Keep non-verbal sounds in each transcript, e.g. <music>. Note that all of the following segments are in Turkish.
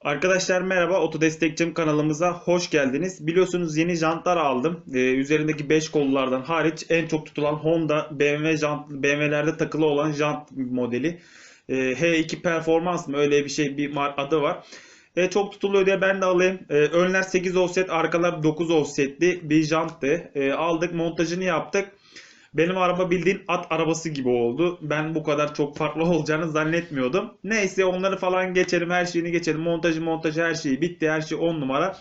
Arkadaşlar merhaba, Otodestekçim kanalımıza hoş geldiniz. Biliyorsunuz yeni jantlar aldım. Ee, üzerindeki 5 kollardan hariç en çok tutulan Honda BMW jant, BMW'lerde takılı olan jant modeli. Ee, H2 Performans mı öyle bir şey bir adı var. Ee, çok tutuluyor diye ben de alayım. Ee, önler 8 offset, arkalar 9 offsetli bir janttı. Ee, aldık, montajını yaptık. Benim araba bildiğin at arabası gibi oldu. Ben bu kadar çok farklı <laughs> olacağını zannetmiyordum. Neyse onları falan geçelim, her şeyini geçelim. Montajı montajı her şeyi bitti, her şey 10 numara.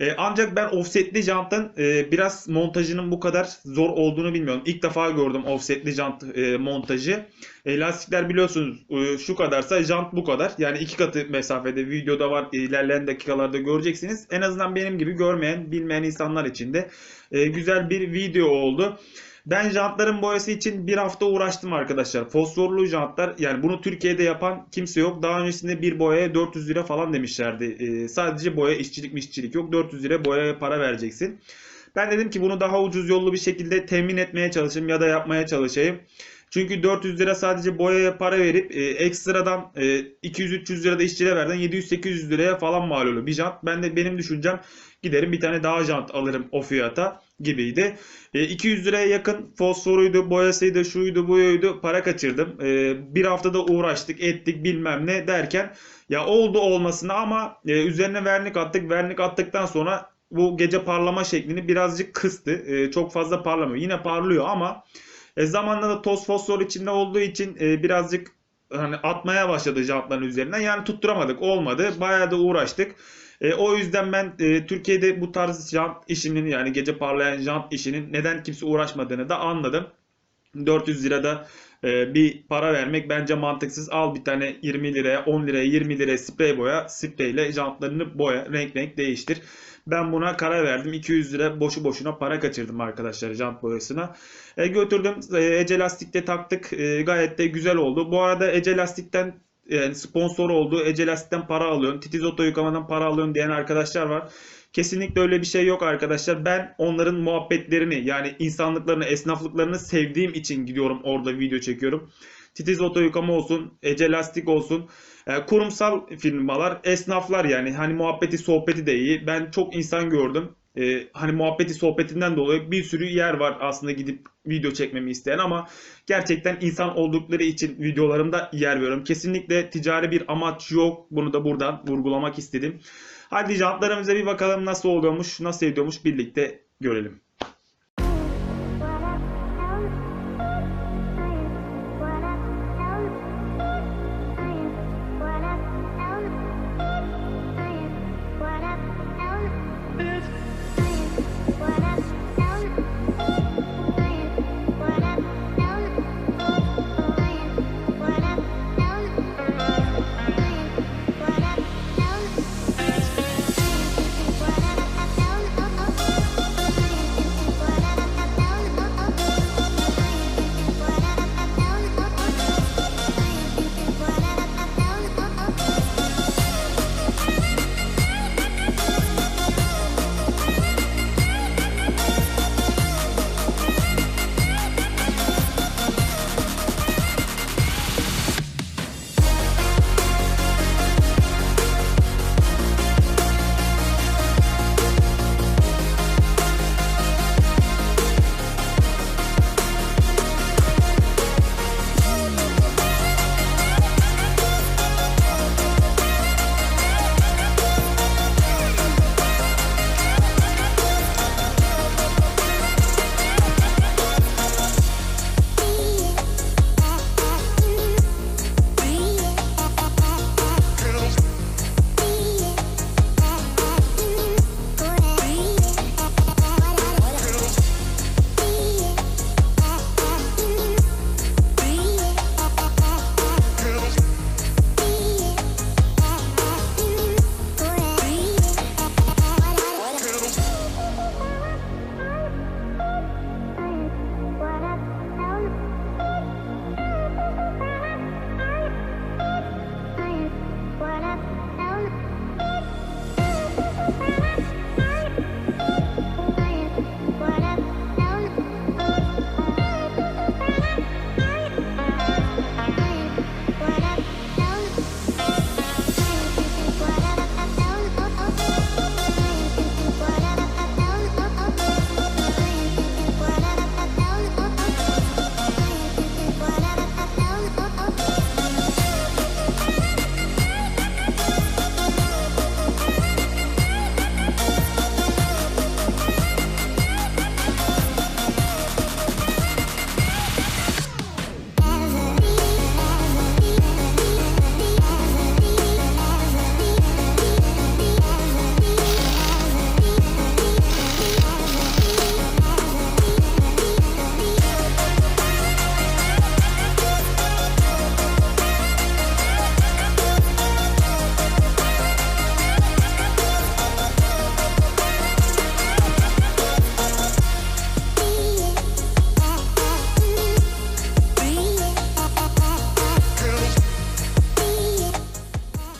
Ee, ancak ben offsetli jantın e, biraz montajının bu kadar zor olduğunu bilmiyorum. İlk defa gördüm offsetli jant e, montajı. E, lastikler biliyorsunuz e, şu kadarsa jant bu kadar. Yani iki katı mesafede videoda var. ilerleyen dakikalarda göreceksiniz. En azından benim gibi görmeyen, bilmeyen insanlar için de e, güzel bir video oldu. Ben jantların boyası için bir hafta uğraştım arkadaşlar. Fosforlu jantlar yani bunu Türkiye'de yapan kimse yok. Daha öncesinde bir boyaya 400 lira falan demişlerdi. Ee, sadece boya işçilik mişçilik yok. 400 lira boyaya para vereceksin. Ben dedim ki bunu daha ucuz yollu bir şekilde temin etmeye çalışayım ya da yapmaya çalışayım. Çünkü 400 lira sadece boyaya para verip e, ekstradan e, 200-300 lira da işçiye verden 700-800 liraya falan mal oluyor bir jant. Ben de benim düşüncem giderim bir tane daha jant alırım o fiyata gibiydi. E, 200 liraya yakın fosforuydu, boyasıydı, şuydu, buyuydu para kaçırdım. E, bir haftada uğraştık, ettik bilmem ne derken ya oldu olmasına ama e, üzerine vernik attık. Vernik attıktan sonra bu gece parlama şeklini birazcık kıstı. E, çok fazla parlamıyor. Yine parlıyor ama e, zamanla da toz fosfor içinde olduğu için e, birazcık hani atmaya başladı jantların üzerinden. Yani tutturamadık. Olmadı. Bayağı da uğraştık. E, o yüzden ben e, Türkiye'de bu tarz jant işinin yani gece parlayan jant işinin neden kimse uğraşmadığını da anladım. 400 lirada e, bir para vermek bence mantıksız. Al bir tane 20 liraya, 10 liraya, 20 liraya sprey boya. Spreyle jantlarını boya, renk renk değiştir. Ben buna karar verdim. 200 lira boşu boşuna para kaçırdım arkadaşlar jant boyasına. E, götürdüm. E, Ece Lastik'te taktık. E, gayet de güzel oldu. Bu arada Ece Lastik'ten yani sponsor oldu. Ece Lastik'ten para alıyorsun. Titiz Oto Yıkama'dan para alıyorsun diyen arkadaşlar var. Kesinlikle öyle bir şey yok arkadaşlar. Ben onların muhabbetlerini yani insanlıklarını, esnaflıklarını sevdiğim için gidiyorum orada video çekiyorum. Titiz Oto Yıkama olsun, Ece Lastik olsun. E, kurumsal firmalar, esnaflar yani hani muhabbeti sohbeti de iyi. Ben çok insan gördüm. E, hani muhabbeti sohbetinden dolayı bir sürü yer var aslında gidip video çekmemi isteyen ama gerçekten insan oldukları için videolarımda yer veriyorum. Kesinlikle ticari bir amaç yok. Bunu da buradan vurgulamak istedim. Hadi jantlarımıza bir bakalım nasıl oluyormuş, nasıl ediyormuş birlikte görelim.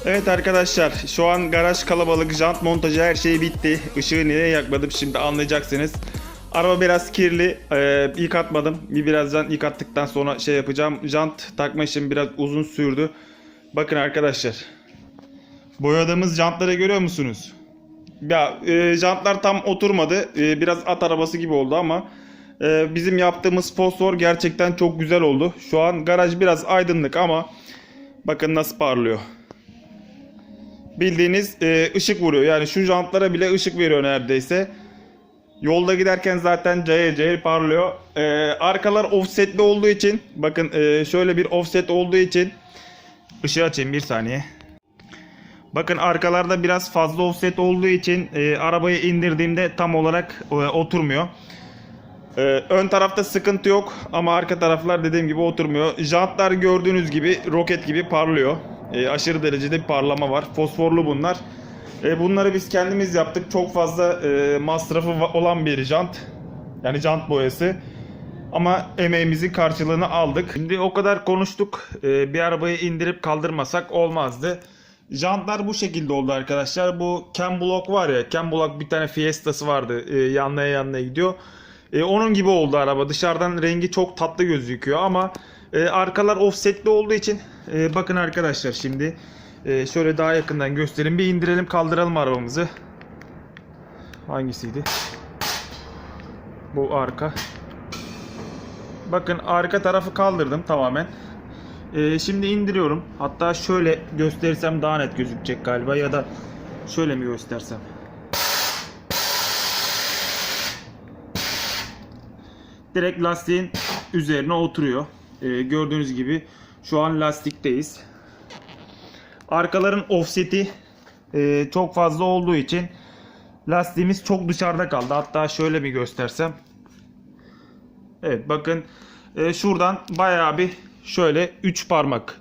Evet arkadaşlar şu an garaj kalabalık jant montajı her şey bitti. Işığı niye yakmadım şimdi anlayacaksınız. Araba biraz kirli. Ee, yıkatmadım. Bir birazdan yıkattıktan sonra şey yapacağım. Jant takma işim biraz uzun sürdü. Bakın arkadaşlar. Boyadığımız jantları görüyor musunuz? Ya e, jantlar tam oturmadı. E, biraz at arabası gibi oldu ama e, bizim yaptığımız fosfor gerçekten çok güzel oldu. Şu an garaj biraz aydınlık ama bakın nasıl parlıyor. Bildiğiniz e, ışık vuruyor. Yani şu jantlara bile ışık veriyor neredeyse. Yolda giderken zaten cayır cayır parlıyor. E, arkalar offsetli olduğu için bakın e, şöyle bir offset olduğu için ışığı açayım bir saniye. Bakın arkalarda biraz fazla offset olduğu için e, arabayı indirdiğimde tam olarak e, oturmuyor. E, ön tarafta sıkıntı yok ama arka taraflar dediğim gibi oturmuyor. Jantlar gördüğünüz gibi roket gibi parlıyor. E, aşırı derecede bir parlama var. Fosforlu bunlar. E, bunları biz kendimiz yaptık. Çok fazla e, masrafı olan bir jant. Yani jant boyası. Ama emeğimizin karşılığını aldık. Şimdi o kadar konuştuk. E, bir arabayı indirip kaldırmasak olmazdı. Jantlar bu şekilde oldu arkadaşlar. Bu Cam Block var ya. Cam Block bir tane Fiesta'sı vardı. E, yanlaya yanlaya gidiyor. E, onun gibi oldu araba. Dışarıdan rengi çok tatlı gözüküyor ama e, arkalar offsetli olduğu için e, bakın arkadaşlar şimdi e, şöyle daha yakından göstereyim. Bir indirelim kaldıralım arabamızı. Hangisiydi? Bu arka. Bakın arka tarafı kaldırdım tamamen. Ee, şimdi indiriyorum. Hatta şöyle gösterirsem daha net gözükecek galiba ya da şöyle mi göstersem. Direkt lastiğin üzerine oturuyor. Ee, gördüğünüz gibi şu an lastikteyiz. Arkaların offseti e, çok fazla olduğu için lastiğimiz çok dışarıda kaldı. Hatta şöyle bir göstersem. Evet bakın e, şuradan bayağı bir şöyle 3 parmak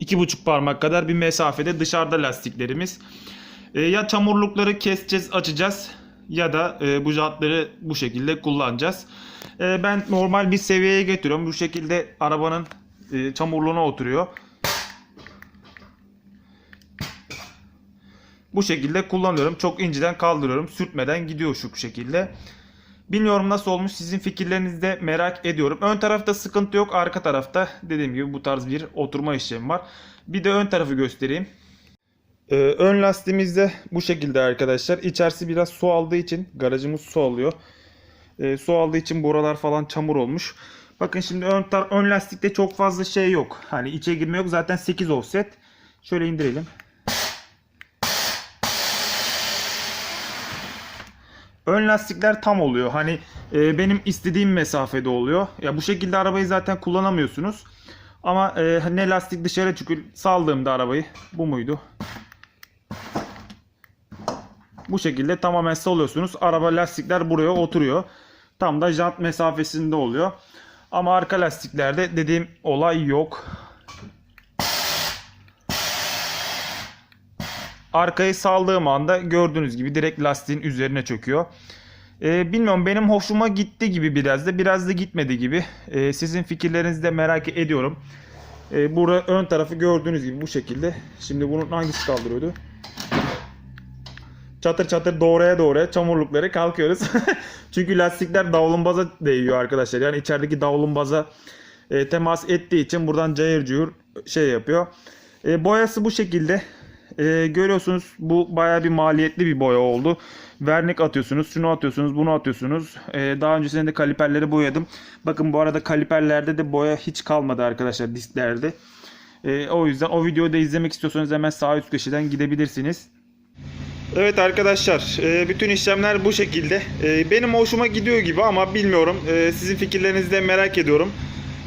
2,5 parmak kadar bir mesafede dışarıda lastiklerimiz. E, ya çamurlukları keseceğiz açacağız ya da e, bu jantları bu şekilde kullanacağız. E, ben normal bir seviyeye getiriyorum. Bu şekilde arabanın e, çamurluğuna oturuyor. Bu şekilde kullanıyorum. Çok inceden kaldırıyorum. Sürtmeden gidiyor şu şekilde. Bilmiyorum nasıl olmuş. Sizin fikirlerinizi de merak ediyorum. Ön tarafta sıkıntı yok. Arka tarafta dediğim gibi bu tarz bir oturma işlemi var. Bir de ön tarafı göstereyim. Ee, ön lastiğimiz de bu şekilde arkadaşlar. İçerisi biraz su aldığı için garajımız su alıyor. Ee, su aldığı için buralar falan çamur olmuş. Bakın şimdi ön, tar- ön lastikte çok fazla şey yok. Hani içe girme yok. Zaten 8 offset. Şöyle indirelim. Ön lastikler tam oluyor. Hani e, benim istediğim mesafede oluyor. Ya bu şekilde arabayı zaten kullanamıyorsunuz. Ama e, ne lastik dışarı çıkıyor. Saldığımda arabayı bu muydu? Bu şekilde tamamen salıyorsunuz. Araba lastikler buraya oturuyor. Tam da jant mesafesinde oluyor. Ama arka lastiklerde dediğim olay yok. Arkayı saldığım anda gördüğünüz gibi direkt lastiğin üzerine çöküyor. Ee, bilmiyorum benim hoşuma gitti gibi biraz da biraz da gitmedi gibi. Ee, sizin fikirlerinizi de merak ediyorum. Ee, burada ön tarafı gördüğünüz gibi bu şekilde. Şimdi bunun hangisi kaldırıyordu? Çatır çatır doğraya doğraya çamurlukları kalkıyoruz. <laughs> Çünkü lastikler davlumbaza değiyor arkadaşlar. Yani içerideki davlumbaza e, temas ettiği için buradan cayır cayır şey yapıyor. E, boyası bu şekilde. E, görüyorsunuz bu baya bir maliyetli bir boya oldu. Vernik atıyorsunuz, şunu atıyorsunuz, bunu atıyorsunuz. E, daha öncesinde de kaliperleri boyadım. Bakın bu arada kaliperlerde de boya hiç kalmadı arkadaşlar disklerde. E, o yüzden o videoyu da izlemek istiyorsanız hemen sağ üst köşeden gidebilirsiniz. Evet arkadaşlar e, bütün işlemler bu şekilde. E, Benim hoşuma gidiyor gibi ama bilmiyorum. E, Sizin fikirlerinizi de merak ediyorum.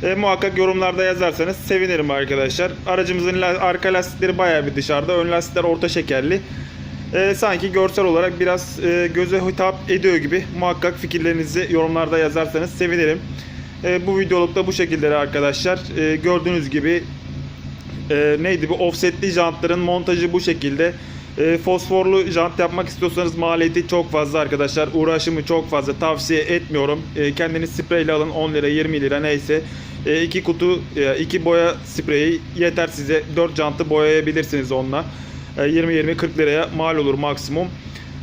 E, Muhakkak yorumlarda yazarsanız sevinirim arkadaşlar. Aracımızın arka lastikleri bayağı bir dışarıda. Ön lastikler orta şekerli. Sanki görsel olarak biraz göze hitap ediyor gibi. Muhakkak fikirlerinizi yorumlarda yazarsanız sevinirim. E, Bu videoluk da bu şekilde arkadaşlar. Gördüğünüz gibi neydi bu offsetli jantların montajı bu şekilde. E, fosforlu jant yapmak istiyorsanız maliyeti çok fazla arkadaşlar. Uğraşımı çok fazla tavsiye etmiyorum. E, kendiniz spreyle alın 10 lira 20 lira neyse. E, iki kutu e, iki boya spreyi yeter size 4 jantı boyayabilirsiniz onunla. E, 20-20-40 liraya mal olur maksimum.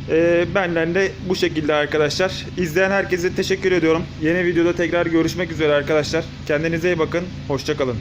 E, benden de bu şekilde arkadaşlar. İzleyen herkese teşekkür ediyorum. Yeni videoda tekrar görüşmek üzere arkadaşlar. Kendinize iyi bakın. Hoşçakalın.